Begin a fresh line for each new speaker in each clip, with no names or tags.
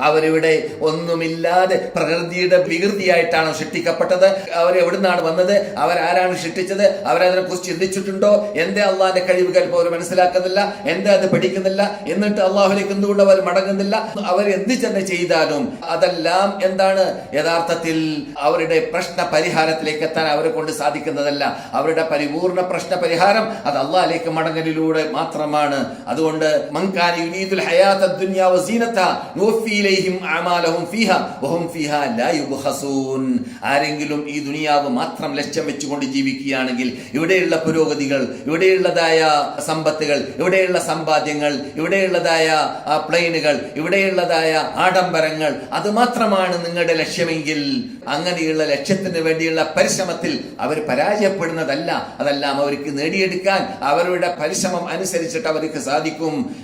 അവരിവിടെ ഒന്നുമില്ലാതെ പ്രകൃതിയുടെ വികൃതിയായിട്ടാണ് സൃഷ്ടിക്കപ്പെട്ടത്. അവർ എവിടുന്നാണ് വന്നത്? അവരാരാണ് സൃഷ്ടിച്ചത്? അവരതിനെ കുറിച്ച് ചിന്തിച്ചിട്ടുണ്ടോ? എന്തേ അള്ളാഹിന്റെ കഴിവുകൾ അവർ മനസ്സിലാക്കുന്നില്ല? എന്തേ അത് പഠിക്കുന്നില്ല? എന്നിട്ട് അള്ളാഹുലേക്ക് എന്തുകൊണ്ട് അവർ മടങ്ങുന്നില്ല? അവർ എന്ത് തന്നെ ചെയ്താലും അതെല്ലാം എന്താണ്? യഥാർത്ഥത്തിൽ അവരുടെ പ്രശ്ന പരിഹാരത്തിലേക്ക് എത്താൻ അവരെ കൊണ്ട് സാധിക്കുന്നതല്ല. അവരുടെ പരിപൂർണ പ്രശ്ന പരിഹാരം അത് അള്ളാഹിലേക്ക് മടങ്ങലിലൂടെ മാത്രമാണ്. അതുകൊണ്ട് നുവഫി വഹും ലാ ആരെങ്കിലും ഈ ദുനിയാവ് മാത്രം ലക്ഷ്യം വെച്ചുകൊണ്ട് ജീവിക്കുകയാണെങ്കിൽ ഇവിടെയുള്ള പുരോഗതികൾ ഇവിടെയുള്ളതായ സമ്പത്തുകൾ ഇവിടെയുള്ള സമ്പാദ്യങ്ങൾ ഇവിടെയുള്ളതായ പ്ലെയിനുകൾ ഇവിടെയുള്ളതായ ആഡംബരങ്ങൾ അത് മാത്രമാണ് നിങ്ങളുടെ ലക്ഷ്യമെങ്കിൽ അങ്ങനെയുള്ള ലക്ഷ്യത്തിന് വേണ്ടിയുള്ള പരിശ്രമത്തിൽ അവർ പരാജയപ്പെടുന്നതല്ല. അതെല്ലാം അവർക്ക് നേടിയെടുക്കാൻ അവരുടെ പരിശ്രമം അനുസരിച്ചിട്ട് അവർക്ക് സാധിക്കും.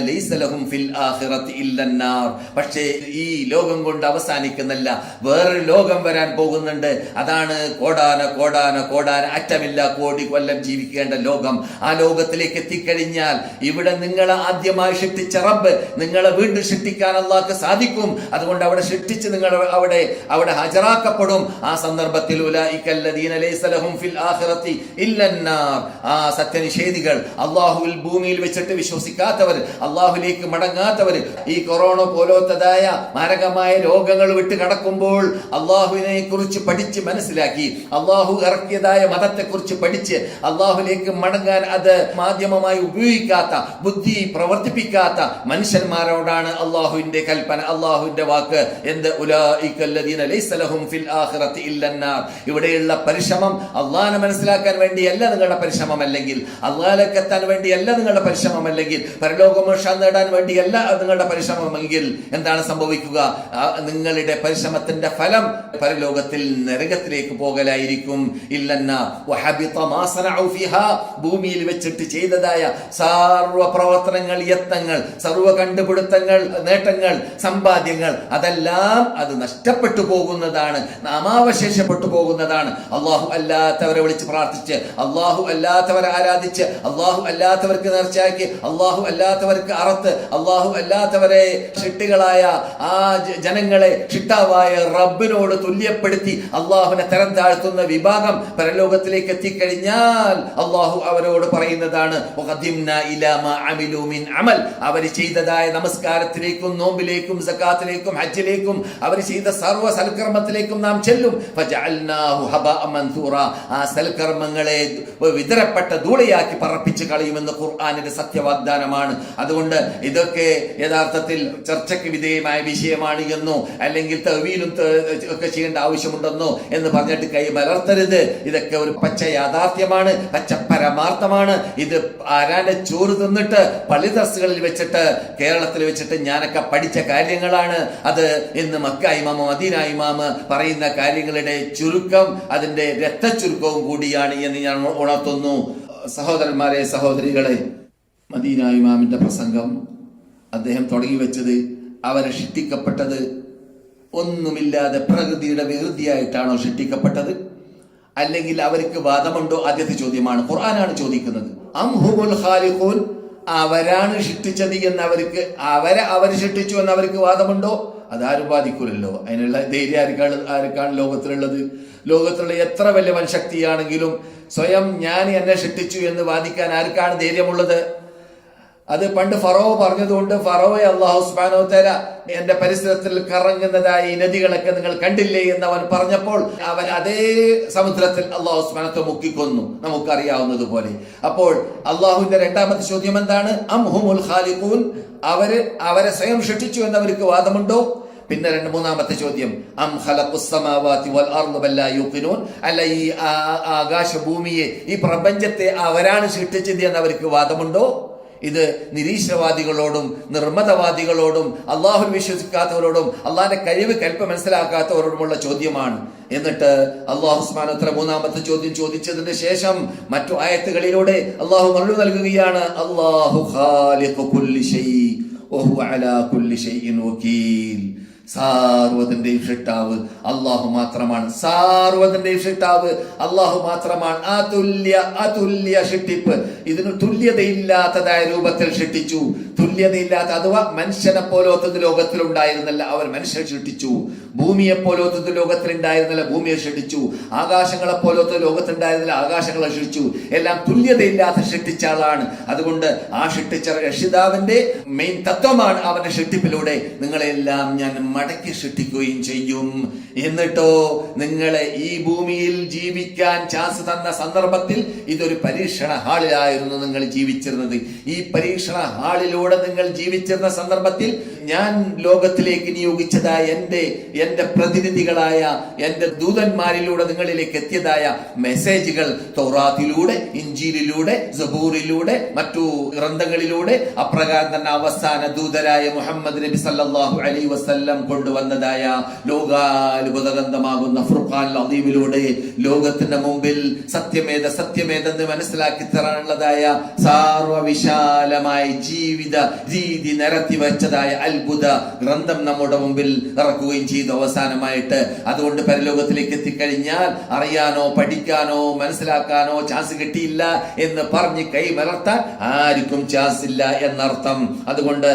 ലൈസ ലഹും ഫിൽ ആഖിറത്തി ഇല്ലന്നാർ പക്ഷേ ഈ ലോകം കൊണ്ട് അവസാനിക്കുന്നില്ല. വേറൊരു ലോകം വരാൻ പോകുന്നുണ്ട്. അതാണ് കോടാന കോടാന കോടാന അറ്റമില്ല കോടി കൊല്ലം ജീവിക്കേണ്ട ലോകം. ആ ലോകത്തിലേക്ക് എത്തിക്കഴിഞ്ഞാൽ ഇവിടെ നിങ്ങളെ ആദ്യമായി സൃഷ്ടിച്ച റബ്ബ് നിങ്ങളെ വീണ്ടും സൃഷ്ടിക്കാൻ അള്ളാഹ്ക്ക് സാധിക്കും. അതുകൊണ്ട് അവിടെ സൃഷ്ടിച്ച് നിങ്ങൾ അവിടെ അവിടെ ഹാജരാക്കപ്പെടും. ആ സന്ദർഭത്തിൽ ആ സത്യനിഷേധികൾ അള്ളാഹുവിൽ ഭൂമിയിൽ വെച്ചിട്ട് വിശ്വസിക്കാത്തവർ അള്ളാഹുലേക്ക് മടങ്ങാത്തവർ ഈ കൊറോണ പോലത്തതായ മാരകമായ രോഗങ്ങൾ വിട്ട് കടക്കുമ്പോൾ അള്ളാഹുവിനെ കുറിച്ച് പഠിച്ച് മനസ്സിലാക്കി. അള്ളാഹു ഇറക്കിയതായ മതത്തെ കുറിച്ച് പഠിച്ച് അള്ളാഹുലേക്ക് മടങ്ങാൻ അത് മാധ്യമമായി ഉപയോഗിക്കാത്ത ബുദ്ധി പ്രവർത്തിപ്പിക്കാത്ത മനുഷ്യന്മാരോടാണ് അള്ളാഹുവിന്റെ കൽപ്പന അള്ളാഹുവിന്റെ വാക്ക്. എന്ത്? ഫിൽ ആഖിറത്തി ഇവിടെയുള്ള പരിശ്രമം അള്ളാഹിനെ മനസ്സിലാക്കാൻ വേണ്ടിയല്ല നിങ്ങളുടെ പരിശ്രമം അല്ലെങ്കിൽ അള്ളാഹിലേക്ക് എത്താൻ വേണ്ടിയല്ല നിങ്ങളുടെ പരിശ്രമം അല്ലെങ്കിൽ പരലോകമോഷം നേടാൻ വേണ്ടിയല്ല നിങ്ങളുടെ പരിശ്രമമെങ്കിൽ എന്താണ് സംഭവിക്കുക? നിങ്ങളുടെ പരിശ്രമത്തിന്റെ ഫലം പരലോകത്തിൽ നരകത്തിലേക്ക് പോകലായിരിക്കും. ഇല്ലെന്ന ഭൂമിയിൽ വെച്ചിട്ട് ചെയ്തതായ സർവ പ്രവർത്തനങ്ങൾ യത്നങ്ങൾ സർവ കണ്ടുപിടുത്തങ്ങൾ നേട്ടങ്ങൾ സമ്പാദ്യങ്ങൾ അതെല്ലാം അത് നഷ്ടപ്പെട്ടു പോകുന്നതാണ്. നാമാവശേഷപ്പെട്ടു പോകുന്നതാണ്. അള്ളാഹു അല്ലാത്തവരെ വിളിച്ച് പ്രാർത്ഥിച്ച് അള്ളാഹു അല്ലാത്തവരെ ആരാധിച്ച് അള്ളാഹു അല്ലാത്തവർക്ക് നേർച്ചയാക്കി അള്ളാഹു അല്ലാത്തവർക്ക് അറത്ത് അള്ളാഹു അല്ലാത്തവരെ ഷിട്ടുകളായ ആ ജനങ്ങളെ ഷിട്ടാവായ റബ്ബിനോട് തുല്യപ്പെടുത്തി അള്ളാഹുവിനെ തരം താഴ്ത്തുന്ന വിഭാഗം പരലോകത്തിലേക്ക് എത്തിക്കഴിഞ്ഞാൽ അള്ളാഹു അവരോട് പറയുന്നതാണ് "വഖദിംനാ ഇലാ മാ അമിലൂ മിൻ അമൽ. അവർ ചെയ്തതായ നമസ്കാരത്തിലേക്കും നോമ്പിലേക്കും സക്കാത്തിലേക്കും ഹജ്ജിലേക്കും അവർ ചെയ്ത സർവ സൽക്കർമ്മത്തിലേക്കും നാം ചെല്ലും. ആ സൽക്കർമ്മങ്ങളെ വിതരപ്പെട്ട ധൂളയാക്കി പറപ്പിച്ച് കളയുമെന്ന് ഖുർആാനിന്റെ സത്യവാഗ്ദാനമാണ്. അതുകൊണ്ട് ഇതൊക്കെ യഥാർത്ഥത്തിൽ ചർച്ചയ്ക്ക് വിധേയമായ വിഷയമാണ് എന്നോ അല്ലെങ്കിൽ തെവീലും ഒക്കെ ചെയ്യേണ്ട ആവശ്യമുണ്ടെന്നോ എന്ന് പറഞ്ഞിട്ട് കൈ മലർത്തരുത്. ഇതൊക്കെ ഒരു പച്ച യാഥാർത്ഥ്യമാണ് പച്ച പരമാർത്ഥമാണ്. ഇത് ആരാന്റെ ചോറ് തിന്നിട്ട് പള്ളി ദർസുകളിൽ വെച്ചിട്ട് കേരളത്തിൽ വെച്ചിട്ട് ഞാനൊക്കെ പഠിച്ച കാര്യങ്ങളാണ്. അത് ഇന്ന് മക്ക ഇമാമ മദീന പറയുന്ന കാര്യങ്ങളുടെ ചുരുക്കം അതിന്റെ രക്തചുരുക്കവും കൂടിയാണ് എന്ന് ഞാൻ ഉണർത്തുന്നു. സഹോദരന്മാരെ സഹോദരികളെ മദീന ഇമാമിന്റെ പ്രസംഗം അദ്ദേഹം തുടങ്ങി വെച്ചത് അവരെ സൃഷ്ടിക്കപ്പെട്ടത് ഒന്നുമില്ലാതെ പ്രകൃതിയുടെ വികൃതിയായിട്ടാണോ സൃഷ്ടിക്കപ്പെട്ടത് അല്ലെങ്കിൽ അവർക്ക് വാദമുണ്ടോ? ആദ്യത്തെ ചോദ്യമാണ്. ഖുർആനാണ് ചോദിക്കുന്നത്. അവരാണ് സൃഷ്ടിച്ചത് എന്ന് അവർക്ക് അവരെ അവർ സൃഷ്ടിച്ചു എന്ന് അവർക്ക് വാദമുണ്ടോ? അതാരും ബാധിക്കൂലല്ലോ അതിനുള്ള ധൈര്യം ആർക്കാണ് ആർക്കാണ് ലോകത്തിലുള്ളത്? ലോകത്തിലുള്ള എത്ര വലിയ വൻശക്തിയാണെങ്കിലും സ്വയം ഞാൻ എന്നെ സൃഷ്ടിച്ചു എന്ന് വാദിക്കാൻ ആർക്കാണ് ധൈര്യമുള്ളത്? അത് പണ്ട് ഫറോ പറഞ്ഞതുകൊണ്ട് ഫറോയെ അള്ളാഹു സുബാനോ തര എന്റെ പരിസരത്തിൽ കറങ്ങുന്നതായി നദികളൊക്കെ നിങ്ങൾ കണ്ടില്ലേ എന്ന് അവൻ പറഞ്ഞപ്പോൾ അവൻ അതേ സമുദ്രത്തിൽ അള്ളാഹു സുബാനത്തെ മുക്കിക്കൊന്നു. നമുക്കറിയാവുന്നത് പോലെ. അപ്പോൾ അള്ളാഹുവിന്റെ രണ്ടാമത്തെ ചോദ്യം എന്താണ്? അംഹുമുൽ ഖാലിഖൂൻ? അവർ അവരെ സ്വയം സൃഷ്ടിച്ചു എന്നവർക്ക് വാദമുണ്ടോ? പിന്നെ രണ്ട് മൂന്നാമത്തെ ചോദ്യം. അം അല്ല ഈ ആ- ആകാശ ഭൂമിയെ ഈ പ്രപഞ്ചത്തെ അവരാണ് സൃഷ്ടിച്ചത് എന്ന് അവർക്ക് വാദമുണ്ടോ? ഇത് നിരീശ്വരവാദികളോടും നിർമ്മതവാദികളോടും അള്ളാഹു വിശ്വസിക്കാത്തവരോടും അള്ളാഹിന്റെ കഴിവ് കൽപ്പ മനസ്സിലാക്കാത്തവരോടുമുള്ള ചോദ്യമാണ്. എന്നിട്ട് അള്ളാഹു സ്മാനത്ര മൂന്നാമത്തെ ചോദ്യം ചോദിച്ചതിന് ശേഷം മറ്റു ആയത്തുകളിലൂടെ അള്ളാഹു മറുപടി നൽകുകയാണ് അള്ളാഹു ഖാലിഖു ഇഷ്ടാവ് അള്ളാഹു മാത്രമാണ്. സാർവതിന്റെയും ഷിട്ടാവ് അള്ളാഹു മാത്രമാണ്. അതുല്യ അതുല്യ ഷിട്ടിപ്പ്. ഇതിന് തുല്യതയില്ലാത്തതായ രൂപത്തിൽ ഷിട്ടിച്ചു. തുല്യതയില്ലാത്ത അഥവാ മനുഷ്യനെ പോലോത്തത് ലോകത്തിലുണ്ടായിരുന്നല്ല. അവർ മനുഷ്യൻ സൃഷ്ടിച്ചു ഭൂമിയെ പോലോത്തത് ലോകത്തിലുണ്ടായിരുന്നില്ല. ഭൂമിയെ ക്ഷണിച്ചു ആകാശങ്ങളെ പോലത്തെ ലോകത്തുണ്ടായിരുന്നില്ല ആകാശങ്ങളെ ക്ഷണിച്ചു എല്ലാം തുല്യതയില്ലാത്ത സൃഷ്ടിച്ച ആളാണ്. അതുകൊണ്ട് ആ സൃഷ്ടിച്ച രക്ഷിതാവിന്റെ മെയിൻ തത്വമാണ് അവന്റെ സൃഷ്ടിപ്പിലൂടെ നിങ്ങളെല്ലാം ഞാൻ മടക്കി സൃഷ്ടിക്കുകയും ചെയ്യും. എന്നിട്ടോ നിങ്ങളെ ഈ ഭൂമിയിൽ ജീവിക്കാൻ ചാൻസ് തന്ന സന്ദർഭത്തിൽ ഇതൊരു പരീക്ഷണ ഹാളിലായിരുന്നു നിങ്ങൾ ജീവിച്ചിരുന്നത്. ഈ പരീക്ഷണ ഹാളിലൂടെ നിങ്ങൾ ജീവിച്ചിരുന്ന സന്ദർഭത്തിൽ ഞാൻ ലോകത്തിലേക്ക് നിയോഗിച്ചതായ എന്റെ എന്റെ പ്രതിനിധികളായ എന്റെ ദൂതന്മാരിലൂടെ നിങ്ങളിലേക്ക് എത്തിയതായ മെസ്സേജുകൾ തൗറാത്തിലൂടെ ഇഞ്ചിയിലൂടെ സബൂറിലൂടെ മറ്റു ഗ്രന്ഥങ്ങളിലൂടെ അപ്രകാരം തന്നെ അവസാന ദൂതരായ മുഹമ്മദ് നബി സല്ലാഹു അലൈഹി വസല്ലം കൊണ്ടുവന്നതായ ലോകാത്ഭുതഗന്ധമാകുന്ന ഫുർഖാൻ അദീബിലൂടെ ലോകത്തിന്റെ മുമ്പിൽ സത്യമേത സത്യമേതെന്ന് മനസ്സിലാക്കി തരാനുള്ളതായ സാർവവിശാലമായ ജീവിത രീതി നിരത്തി വെച്ചതായ അത്ഭുത ഗ്രന്ഥം നമ്മുടെ മുമ്പിൽ ഇറക്കുകയും ചെയ്തു. അവസാനമായിട്ട് അതുകൊണ്ട് പരലോകത്തിലേക്ക് എത്തിക്കഴിഞ്ഞാൽ അറിയാനോ പഠിക്കാനോ മനസ്സിലാക്കാനോ ചാൻസ് കിട്ടിയില്ല എന്ന് പറഞ്ഞ് കൈ മലർത്താൻ ആർക്കും ചാൻസ് ഇല്ല എന്നർത്ഥം. അതുകൊണ്ട്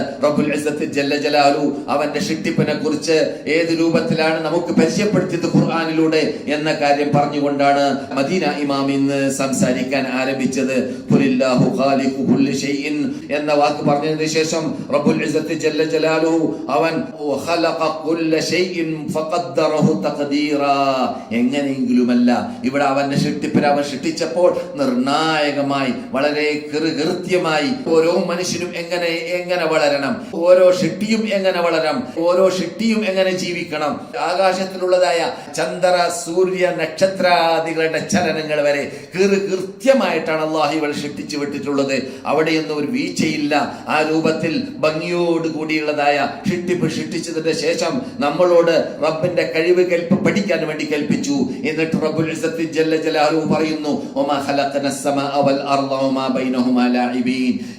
ഇസ്സത്ത് ജല്ല ജലാലു അവന്റെ ഷിട്ടിപ്പിനെ കുറിച്ച് ഏത് രൂപത്തിലാണ് നമുക്ക് പരിചയപ്പെടുത്തിയത് ഖുർആാനിലൂടെ എന്ന കാര്യം പറഞ്ഞുകൊണ്ടാണ് മദീന ഇമാം ഇന്ന് സംസാരിക്കാൻ ആരംഭിച്ചത്. എന്ന വാക്ക് പറഞ്ഞതിന് ശേഷം ഇസ്സത്ത് ജല്ല ജലാലു അവൻ എങ്ങനെയെങ്കിലുമല്ല ഇവിടെ അവന്റെ സൃഷ്ടിപ്പിനെ അവൻ സൃഷ്ടിച്ചപ്പോൾ നിർണായകമായി വളരെ കൃത്യമായി ഓരോ മനുഷ്യനും എങ്ങനെ എങ്ങനെ വളരണം ഓരോ ഷിട്ടിയും എങ്ങനെ വളരണം ഓരോ ഷിട്ടിയും എങ്ങനെ ജീവിക്കണം. ആകാശത്തിലുള്ളതായ ചന്ദ്ര സൂര്യ നക്ഷത്രാദികളുടെ ചലനങ്ങൾ വരെ കൃത്യമായിട്ടാണ് അള്ളാഹു ഇവൾ സൃഷ്ടിച്ചു വിട്ടിട്ടുള്ളത്. അവിടെയൊന്നും ഒരു വീഴ്ചയില്ല. ആ രൂപത്തിൽ ഭംഗിയോട് കൂടിയുള്ളതായ ഷിട്ടിപ്പ് സൃഷ്ടിച്ചതിന്റെ ശേഷം നമ്മളോട് റബ്ബിന്റെ കഴിവ് കൽപ്പ് പഠിക്കാൻ വേണ്ടി കൽപ്പിച്ചു എന്നിട്ട് റബ്ബുൽ ജല്ല ജലാലു പറയുന്നു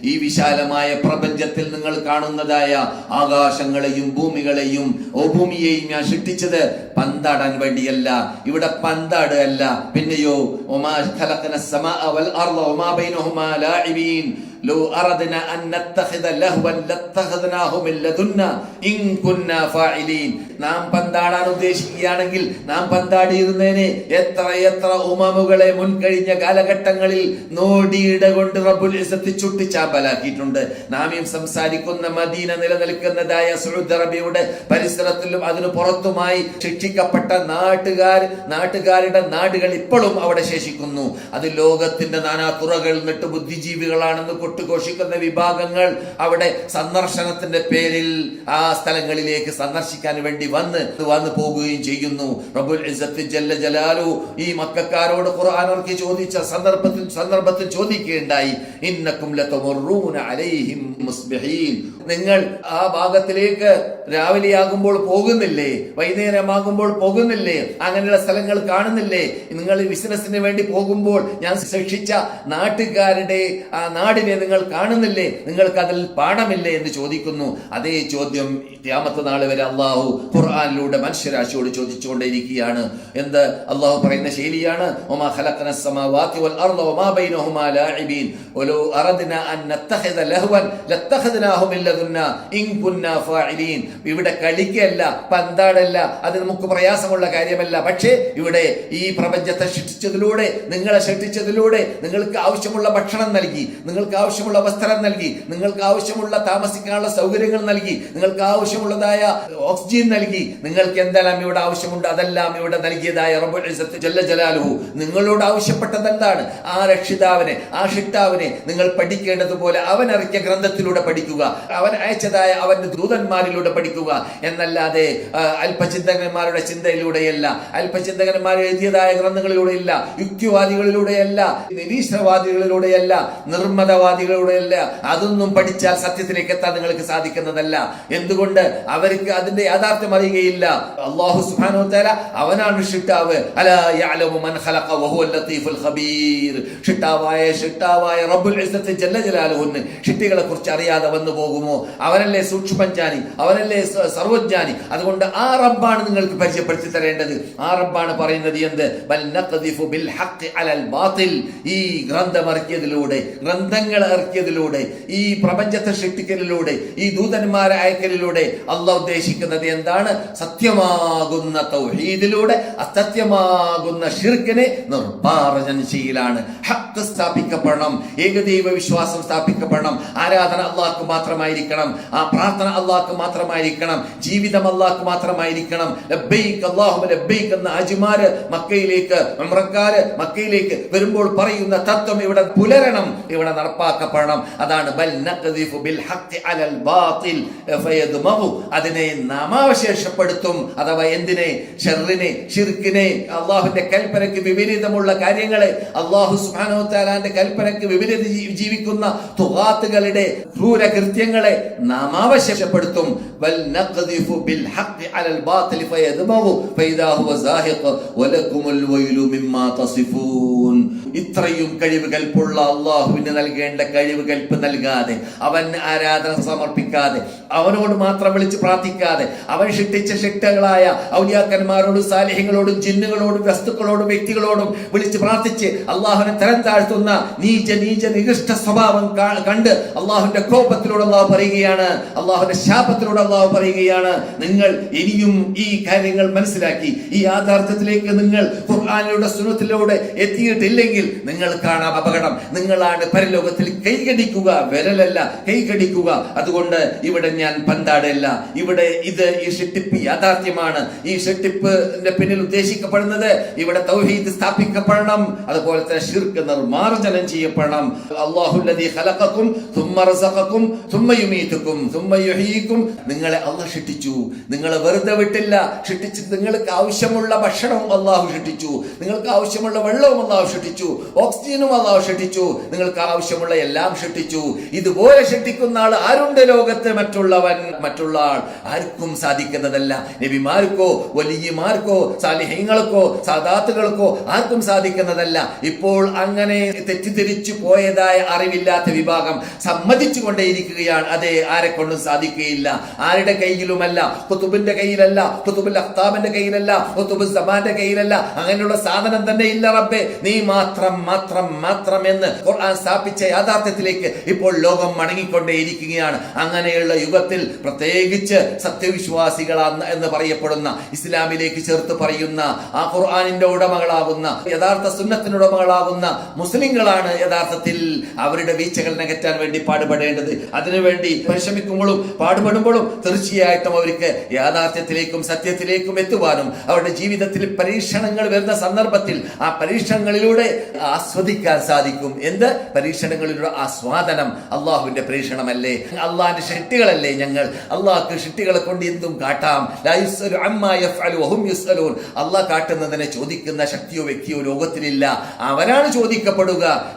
ഈ വിശാലമായ പ്രപഞ്ചത്തിൽ നിങ്ങൾ കാണുന്നതായ ആകാശങ്ങളെയും ഭൂമികളെയും ഓ ഭൂമിയെയും ഞാൻ സൃഷ്ടിച്ചത് പന്താടാൻ വേണ്ടിയല്ല. ഇവിടെ പന്താട് അല്ല. പിന്നെയോ ഒമാ ലോ അറദ്ന അൻ നത്തഖിദ ലഹ്വൻ ലത്തഖദ്നാഹു മിൻ ലദുന്ന ഇൻ കുന്ന ഫാഇലീൻ. നാം പന്താടാൻ ഉദ്ദേശിക്കുകയാണെങ്കിൽ നാം പന്താടിയിരുന്നേനെ എത്ര എത്ര ഉമമുകളെ മുൻകഴിഞ്ഞ കാലഘട്ടങ്ങളിൽ നോടിയിട കൊണ്ട് റബ്ബുൽ ഇസ്സത്ത് ചുട്ടിച്ചാമ്പലാക്കിയിട്ടുണ്ട്. നാം ഈ സംസാരിക്കുന്ന മദീന നിലനിൽക്കുന്നതായ സൗദി അറേബ്യയുടെ പരിസരത്തിലും അതിനു പുറത്തുമായി ശിക്ഷിക്കപ്പെട്ട നാട്ടുകാർ നാട്ടുകാരുടെ നാടുകൾ ഇപ്പോഴും അവിടെ ശേഷിക്കുന്നു. അത് ലോകത്തിന്റെ നാനാ തുറകളിൽ നിന്നിട്ട് ബുദ്ധിജീവികളാണെന്ന് കൊട്ടുഘോഷിക്കുന്ന വിഭാഗങ്ങൾ അവിടെ സന്ദർശനത്തിന്റെ പേരിൽ ആ സ്ഥലങ്ങളിലേക്ക് സന്ദർശിക്കാൻ വേണ്ടി വന്ന് വന്ന് പോകുകയും ചെയ്യുന്നു. ഇസ്സത്ത് ജല്ല ജലാലു ഈ മക്കാരോട് ഖുർആൻ ഇറക്കി ചോദിച്ച സന്ദർഭത്തിൽ സന്ദർഭത്തിൽ ചോദിക്കുകയുണ്ടായി ഇന്നക്കും അലൈഹിം നിങ്ങൾ ആ ഭാഗത്തിലേക്ക് രാവിലെയാകുമ്പോൾ പോകുന്നില്ലേ? വൈകുന്നേരമാകുമ്പോൾ പോകുന്നില്ലേ? അങ്ങനെയുള്ള സ്ഥലങ്ങൾ കാണുന്നില്ലേ? നിങ്ങൾ ബിസിനസിന് വേണ്ടി പോകുമ്പോൾ ഞാൻ ശിക്ഷിച്ച നാട്ടുകാരുടെ ആ നാടിനെ നിങ്ങൾ കാണുന്നില്ലേ? നിങ്ങൾക്ക് അതിൽ പാഠമില്ലേ എന്ന് ചോദിക്കുന്നു. അതേ ചോദ്യം ക്യാമത്ത നാൾ വരെ അള്ളാഹു ഖുർആാനിലൂടെ മനുഷ്യരാശിയോട് ചോദിച്ചുകൊണ്ടിരിക്കുകയാണ് എന്ത്? അള്ളാഹു പറയുന്ന ശൈലിയാണ്. ഇവിടെ കളിക്കല്ല പന്താടല്ല അത് നമുക്ക് പ്രയാസമുള്ള കാര്യമല്ല. പക്ഷേ ഇവിടെ ഈ പ്രപഞ്ചത്തെ ശിക്ഷിച്ചതിലൂടെ നിങ്ങളെ ശിക്ഷിച്ചതിലൂടെ നിങ്ങൾക്ക് ആവശ്യമുള്ള ഭക്ഷണം നൽകി നിങ്ങൾക്ക് ആവശ്യമുള്ള വസ്ത്രം നൽകി നിങ്ങൾക്ക് ആവശ്യമുള്ള താമസിക്കാനുള്ള സൗകര്യങ്ങൾ നൽകി നിങ്ങൾക്ക് ആവശ്യം ആവശ്യമുള്ളതായ ഓക്സിജൻ നൽകി. നിങ്ങൾക്ക് എന്തെല്ലാം ഇവിടെ ആവശ്യമുണ്ട് അതെല്ലാം ഇവിടെ നൽകിയതായ ജല്ല ജലാലുഹു. നിങ്ങളോട് ആവശ്യപ്പെട്ടത് എന്താണ് ആ രക്ഷിതാവിനെ ആ ഷിട്ടാവിനെ നിങ്ങൾ പഠിക്കേണ്ടതുപോലെ അവൻ ഇറക്കിയ ഗ്രന്ഥത്തിലൂടെ പഠിക്കുക. അവൻ അയച്ചതായ അവന്റെ ദൂതന്മാരിലൂടെ പഠിക്കുക. എന്നല്ലാതെ അല്പചിന്തകന്മാരുടെ ചിന്തയിലൂടെയല്ല അല്പചിന്തകന്മാർ എഴുതിയതായ ഗ്രന്ഥങ്ങളിലൂടെയല്ല യുക്തിവാദികളിലൂടെയല്ല നിരീശ്വരവാദികളിലൂടെയല്ല നിർമ്മതവാദികളിലൂടെയല്ല അതൊന്നും പഠിച്ചാൽ സത്യത്തിലേക്ക് എത്താൻ നിങ്ങൾക്ക് സാധിക്കുന്നതല്ല. എന്തുകൊണ്ട് അവർക്ക് അതിന്റെ യാഥാർത്ഥ്യം അറിയുകയില്ല. അള്ളാഹു സുബ്ഹാനഹു വ തആല അവനാണ് ഷിട്ടാവ്. ഷിട്ടാവായ ഷിട്ടാവായ റബ്ബുൽ ജലാലുഹുന്ന്. ഷിട്ടികളെ കുറിച്ച് അറിയാതെ വന്നു പോകുമോ? അവനല്ലേ സൂക്ഷ്മജ്ഞാനി അവനല്ലേ സർവജ്ഞാനി. അതുകൊണ്ട് ആ റബ്ബാണ് നിങ്ങൾക്ക് പരിചയപ്പെടുത്തി തരേണ്ടത്. ആ റബ്ബാണ് പറയുന്നത് എന്ത്? ബൽ അലൽ ഈ ഗ്രന്ഥം ഇറക്കിയതിലൂടെ ഗ്രന്ഥങ്ങൾ ഇറക്കിയതിലൂടെ ഈ പ്രപഞ്ചത്തെ സൃഷ്ടിക്കലിലൂടെ ഈ ദൂതന്മാരെ അയക്കലിലൂടെ അള്ളാഹ് ഉദ്ദേശിക്കുന്നത് എന്താണ്? സത്യമാകുന്ന തൗഹീദിലൂടെ അസത്യമാകുന്ന ഷിർക്കിനെ നിർമ്മാർജനം ചെയ്യലാണ്. ഹക്ക് സ്ഥാപിക്കപ്പെടണം ഏകദൈവ വിശ്വാസം സ്ഥാപിക്കപ്പെടണം ആരാധന അള്ളാഹ്ക്ക് മാത്രമായിരിക്കണം ആ പ്രാർത്ഥന അള്ളാഹ്ക്ക് മാത്രമായിരിക്കണം ജീവിതം അള്ളാഹ്ക്ക് മാത്രമായിരിക്കണം. ലബ്ബൈക്ക് അല്ലാഹുമ്മ ലബ്ബൈക്ക് എന്ന അജിമാര് മക്കയിലേക്ക് മമ്രക്കാര് മക്കയിലേക്ക് വരുമ്പോൾ പറയുന്ന തത്വം ഇവിടെ പുലരണം ഇവിടെ നടപ്പാക്കപ്പെടണം. അതാണ് ബൽ ബിൽ ഹഖ് അലൽ ബാത്തിൽ ഫയദ്മഹു അതിനെ നാമാവശേഷപ്പെടുത്തും. അഥവാ എന്തിനെ? ഷെറിനെ ഷിർക്കിനെ അള്ളാഹുവിന്റെ കൽപ്പനയ്ക്ക് വിപരീതമുള്ള കാര്യങ്ങളെ അള്ളാഹു സുബ്ഹാനഹു തആലാന്റെ കൽപ്പനയ്ക്ക് വിപരീത ജീവിക്കുന്ന തുഹാത്തുകളുടെ ക്രൂരകൃത്യങ്ങളെ നാമാവശേഷപ്പെടുത്തും. ഇത്രയും കഴിവ് കൽപ്പുള്ള അള്ളാഹുവിന് നൽകേണ്ട കഴിവ് കൽപ്പ് നൽകാതെ അവൻ ആരാധന സമർപ്പിക്കാതെ അവനോട് മാത്രം വിളിച്ച് പ്രാർത്ഥിക്കാതെ അവൻ ഷിട്ടിച്ച ശിക്തകളായ ഔലിയാക്കന്മാരോടും സാലിഹ്യങ്ങളോടും ജിന്നുകളോടും വസ്തുക്കളോടും വ്യക്തികളോടും വിളിച്ച് പ്രാർത്ഥിച്ച് അള്ളാഹുവിനെ തരം താഴ്ത്തുന്ന നീച നീച നികൃഷ്ട സ്വഭാവം കണ്ട് അള്ളാഹുവിന്റെ കോപത്തിലൂടെ അള്ളാഹു പറയുകയാണ്. അള്ളാഹുവിന്റെ ശാപത്തിലൂടെ അള്ളാഹു പറയുകയാണ്. നിങ്ങൾ ഇനിയും ഈ കാര്യങ്ങൾ മനസ്സിലാക്കി. ഈ യാഥാർത്ഥ്യത്തിലേക്ക് നിങ്ങൾ ഖുർആാനിലൂടെ സുനത്തിലൂടെ എത്തിയിട്ടില്ലെങ്കിൽ നിങ്ങൾ കാണാം അപകടം. നിങ്ങളാണ് പരലോകത്തിൽ കൈകടിക്കുക വിരലല്ല കൈകടിക്കുക. അതുകൊണ്ട് ഇവിടെ ഞാൻ അല്ല ഇവിടെ ഇത് ഈ ഷെട്ടിപ്പ് യാഥാർത്ഥ്യമാണ്. ഈ ഷെട്ടിപ്പിന്റെ പിന്നിൽ ഉദ്ദേശിക്കപ്പെടുന്നത് ഇവിടെ തൗഹീദ് സ്ഥാപിക്കപ്പെടണം അതുപോലെ തന്നെ ഷിർക്ക് നിർമാർജനം ചെയ്യപ്പെടണം. അള്ളാഹുല്ലും ഖലഖക്കും തുമ്മ റസഖക്കും നിങ്ങളെ അള്ളാഹ് ഷിട്ടിച്ചു. നിങ്ങളെ വെറുതെ വിട്ടില്ല. ഷിട്ടിച്ച് നിങ്ങൾക്ക് ആവശ്യമുള്ള ഭക്ഷണവും അള്ളാഹു ഷിട്ടിച്ചു. നിങ്ങൾക്ക് ആവശ്യമുള്ള വെള്ളവും അള്ളാഹു ഷിട്ടിച്ചു. ഓക്സിജനും അള്ളാഹു ഷിട്ടിച്ചു. നിങ്ങൾക്ക് ആവശ്യമുള്ള എല്ലാം ഷിട്ടിച്ചു. ഇതുപോലെ ഷിട്ടിക്കുന്ന ആൾ ആരുണ്ട് ലോകത്ത്? മറ്റുള്ളവൻ മറ്റുള്ള ആൾ ആർക്കും സാധിക്കുന്നതല്ല. നബിമാർക്കോ വലിയമാർക്കോ സാലിഹ്യങ്ങൾക്കോ സാദാത്തുകൾക്കോ ആർക്കും സാധിക്കുന്നതല്ല. ഇപ്പോൾ അങ്ങനെ തെറ്റിദ്ധരിച്ചു പോയതായ അറിവില്ലാത്ത വിഭാഗം സമ്മതിച്ചു കൊണ്ടേയിരിക്കുകയാണ് അതെ ആരെ കൊണ്ടും സാധിക്കുകയില്ല. ആരുടെ കയ്യിലുമല്ല? കുത്തുബിന്റെ കയ്യിലല്ല കുത്തുബുൽ അഖ്താബിന്റെ കയ്യിലല്ല കുത്തുബുൽ സമാന്റെ കയ്യിലല്ല. അങ്ങനെയുള്ള സാധനം തന്നെ ഇല്ല റബ്ബെ. നീ മാത്രം മാത്രം മാത്രം എന്ന് ഖുർആൻ സ്ഥാപിച്ച യാഥാർത്ഥ്യത്തിലേക്ക് ഇപ്പോൾ ലോകം മടങ്ങിക്കൊണ്ടേയിരിക്കുകയാണ്. അങ്ങനെയുള്ള യുഗത്തിൽ പ്രത്യേകിച്ച് സത്യവിശ്വാസികളാണ് എന്ന് പറയപ്പെടുന്ന ഇസ്ലാമിലേക്ക് ചേർത്ത് പറയുന്ന ആ ഖുർആാനിന്റെ ഉടമകളാകുന്ന യഥാർത്ഥ സുന്നത്തിന് ഉടമകളാകുന്ന മുസ്ലിങ്ങളാണ് യഥാർത്ഥത്തിൽ അവരുടെ വീഴ്ചകൾ നികറ്റാൻ വേണ്ടി പാടുപെടേണ്ടത്. അതിനുവേണ്ടി പരിശ്രമിക്കുമ്പോഴും പാടുപെടുമ്പോഴും തീർച്ചയായിട്ടും അവർക്ക് യാഥാർത്ഥ്യത്തിലേക്കും സത്യത്തിലേക്കും എത്തുവാനും അവരുടെ ജീവിതത്തിൽ പരീക്ഷണങ്ങൾ വരുന്ന സന്ദർഭത്തിൽ ആ പരീക്ഷണങ്ങളിലൂടെ ആസ്വദിക്കാൻ സാധിക്കും. എന്ത്? പരീക്ഷണങ്ങളിലൂടെ ആസ്വാദനം. അള്ളാഹുവിന്റെ പരീക്ഷണമല്ലേ? അള്ളാഹിന്റെ ഷെട്ടികളല്ലേ ഞങ്ങൾ? അള്ളാഹ്ക്ക് ഷിട്ടികളെ കൊണ്ട് എന്തും കാട്ടാം. അള്ളാഹ് കാട്ടുന്നതിനെ ചോദിക്കുന്ന ശക്തിയോ വ്യക്തിയോ ലോകത്തിലില്ല. അവനാണ് ചോദിക്കപ്പെടുക.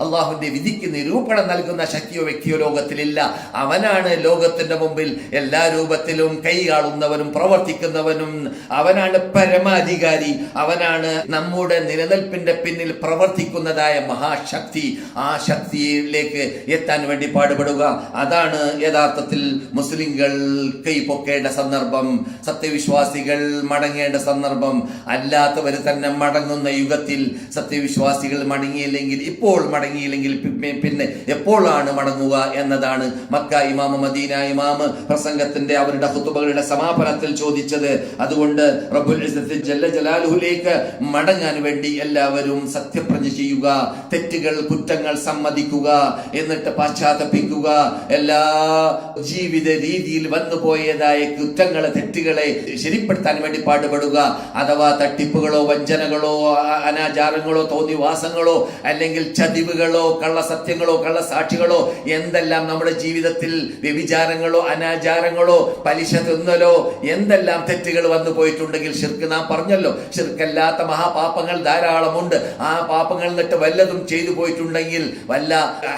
അള്ളാഹുവിന്റെ വിധിക്ക് നിരൂപണം നൽകുന്ന ശക്തിയോ വ്യക്തിയോ ലോകത്തിലില്ല. അവനാണ് ലോകത്തിന്റെ മുമ്പിൽ എല്ലാ രൂപത്തിലും കൈകാളുന്നവനും പ്രവർത്തിക്കുന്നവനും. അവനാണ് പരമാധികാരി. അവനാണ് നമ്മുടെ നിലനിൽപ്പിന്റെ പിന്നിൽ പ്രവർത്തിക്കുന്നതായ മഹാശക്തി. ആ ശക്തിയിലേക്ക് എത്താൻ വേണ്ടി പാടുപെടുക. അതാണ് യഥാർത്ഥത്തിൽ മുസ്ലിങ്ങൾ കൈപൊക്കേണ്ട സന്ദർഭം സത്യവിശ്വാസികൾ മടങ്ങേണ്ട സന്ദർഭം അല്ലാത്തവർ തന്നെ മടങ്ങുന്ന യുഗത്തിൽ സത്യവിശ്വാസികൾ മടങ്ങിയില്ലെങ്കിൽ ഇപ്പോൾ മടങ്ങിയില്ലെങ്കിൽ പിന്നെ എപ്പോഴാണ് മടങ്ങുക എന്നതാണ് മക്ക ഇമാമ മദീന ഇമാമ് പ്രസംഗത്തിന്റെ അവരുടെ ഹുത്തുബകളുടെ സമാപനത്തിൽ ചോദിച്ചത്. അതുകൊണ്ട് റബുൽ ജലാലുഹുലേക്ക് ജല്ല ജലാലുഹിലേക്ക് മടങ്ങാൻ വേണ്ടി എല്ലാവരും സത്യപ്രതിജ്ഞ ചെയ്യുക തെറ്റുകൾ കുറ്റങ്ങൾ സമ്മതിക്കുക എന്നിട്ട് പശ്ചാത്തപിക്കുക. എല്ലാ ജീവിത രീതിയിൽ വന്നുപോയതായ കുറ്റങ്ങളെ തെറ്റുകളെ ശരിപ്പെടുത്താൻ വേണ്ടി പാടുപെടുക. അഥവാ തട്ടിപ്പുകളോ വഞ്ചനകളോ അനാചാരങ്ങളോ തോന്നിവാസങ്ങളോ അല്ലെങ്കിൽ ചതിവുകളോ കള്ളസത്യങ്ങളോ കള്ളസാക്ഷികളോ എന്തെല്ലാം നമ്മുടെ ജീവിതത്തിൽ വ്യഭിചാരങ്ങളോ അനാചാരങ്ങളോ പലിശ തിന്നലോ എന്തെല്ലാം തെറ്റുകൾ വന്നു പോയിട്ടുണ്ടെങ്കിൽ ഷിർക്ക് നാം പറഞ്ഞല്ലോ. ഷിർക്കല്ലാത്ത മഹാപാപങ്ങൾ ധാരാളമുണ്ട്. ആ പാപങ്ങൾ നിട്ട് വല്ലതും ചെയ്തു പോയിട്ടുണ്ടെങ്കിൽ വല്ല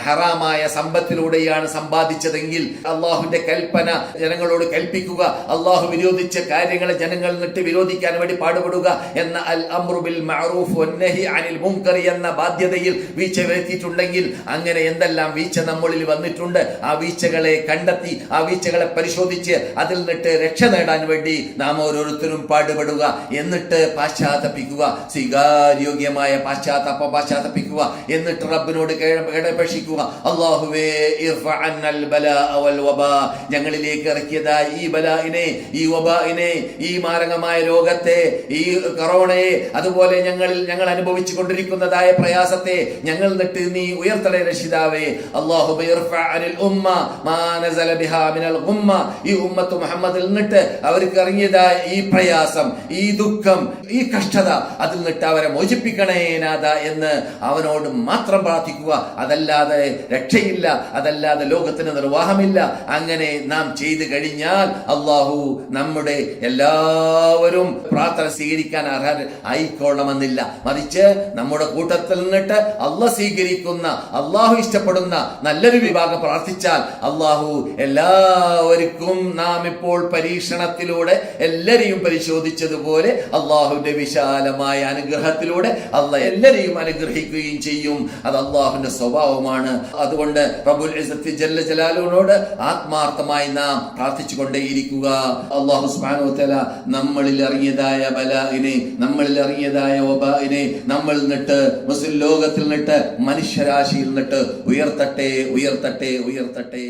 ഹറാമായ സമ്പത്തിലൂടെയാണ് സമ്പാദിച്ചതെങ്കിൽ അള്ളാഹുവിന്റെ കൽപ്പന ജനങ്ങളോട് കൽപ്പിക്കുക അള്ളാഹു വിരോധിച്ച കാര്യങ്ങളെ ജനങ്ങൾ നിട്ട് വിരോധിക്കാൻ വേണ്ടി പാടുപെടുക എന്ന അൽ അമ്രുബിൽ മഅറൂഫ് അനിൽ മുങ്കറി എന്ന ബാധ്യതയിൽ വീഴ്ച വരുത്തിയിട്ടുണ്ടെങ്കിൽ അങ്ങനെ എന്തെല്ലാം വീഴ്ച നമ്മളിൽ വന്നിട്ടുണ്ട് ആ വീഴ്ചകളെ കണ്ടെത്തി ആ വീഴ്ചകളെ പരിശോധിച്ച് അതിൽ നിന്നിട്ട് രക്ഷ നേടാൻ വേണ്ടി നാം ഓരോരുത്തരും പാടുപെടുക എന്നിട്ട് പാശ്ചാത്തപിക്കുക സ്വീകാര്യോഗ്യമായ പാശ്ചാത്തപ്പ പാശ്ചാത്തപിക്കുക എന്നിട്ട് റബ്ബിനോട് കേടപേക്ഷിക്കുക. അള്ളാഹുവേ ഇർഫ അന്നൽ ബല വൽ വബാ ഞങ്ങളിലേക്ക് ഇറക്കിയതായ ഈ ബലായിനെ ഈ വബാഇനെ ഈ മാരകമായ രോഗത്തെ ഈ കൊറോണയെ അതുപോലെ ഞങ്ങളിൽ ഞങ്ങൾ അനുഭവിച്ചു കൊണ്ടിരിക്കുന്നതായ പ്രയാസത്തെ ഞങ്ങൾ നിട്ട് നീ ഉയർത്തടേ രക്ഷിതാവേ. അള്ളാഹു ഈ ഉമ്മത്ത് മുഹമ്മദിൽ നിന്നിട്ട് അവർക്ക് ഇറങ്ങിയതായ ഈ പ്രയാസം ഈ ദുഃഖം ഈ കഷ്ടത അതിൽ നിന്നിട്ട് അവരെ മോചിപ്പിക്കണേ നാഥ എന്ന് അവനോട് മാത്രം പ്രാർത്ഥിക്കുക. അതല്ലാതെ രക്ഷയില്ല അതല്ലാതെ ലോകത്തിന് നിർവാഹമില്ല. അങ്ങനെ നാം ചെയ്തു കഴിഞ്ഞാൽ അള്ളാഹു നമ്മുടെ എല്ലാവരും പ്രാർത്ഥന സ്വീകരിക്കാൻ അർഹർ ആയിക്കൊള്ളണമെന്നില്ല. മറിച്ച് നമ്മുടെ കൂട്ടത്തിൽ നിന്നിട്ട് അള്ള സ്വീകരിക്കുന്ന അള്ളാഹു ഇഷ്ടപ്പെടുന്ന നല്ലൊരു വിഭാഗം പ്രാർത്ഥിച്ചാൽ അള്ളാഹു എല്ലാവർക്കും നാം ഇപ്പോൾ പരീക്ഷണത്തിലൂടെ എല്ലാരെയും പരിശോധിച്ചതുപോലെ അള്ളാഹുവിന്റെ വിശാലമായ അനുഗ്രഹത്തിലൂടെ അള്ള എല്ലാരെയും അനുഗ്രഹിക്കുകയും ചെയ്യും. അത് അള്ളാഹുവിന്റെ സ്വഭാവമാണ്. അതുകൊണ്ട് പ്രബുൽ ജലാലുവിനോട് ആത്മാർത്ഥമായി നാം പ്രാർത്ഥിച്ചു കൊണ്ടേയിരിക്കുക അള്ളാഹു സ്മാനോത്തല നമ്മളിൽ ഇറങ്ങിയതായ ബലാഇനെ നമ്മളിൽ ഇറങ്ങിയതായ ഒബാഹിനെ നമ്മൾ നിട്ട് മുസ്ലിം ലോകത്തിൽ നിട്ട് മനുഷ്യരാശിയിൽ നിട്ട് ഉയർത്തട്ടെ ഉയർത്തട്ടെ ഉയർത്തട്ടെ.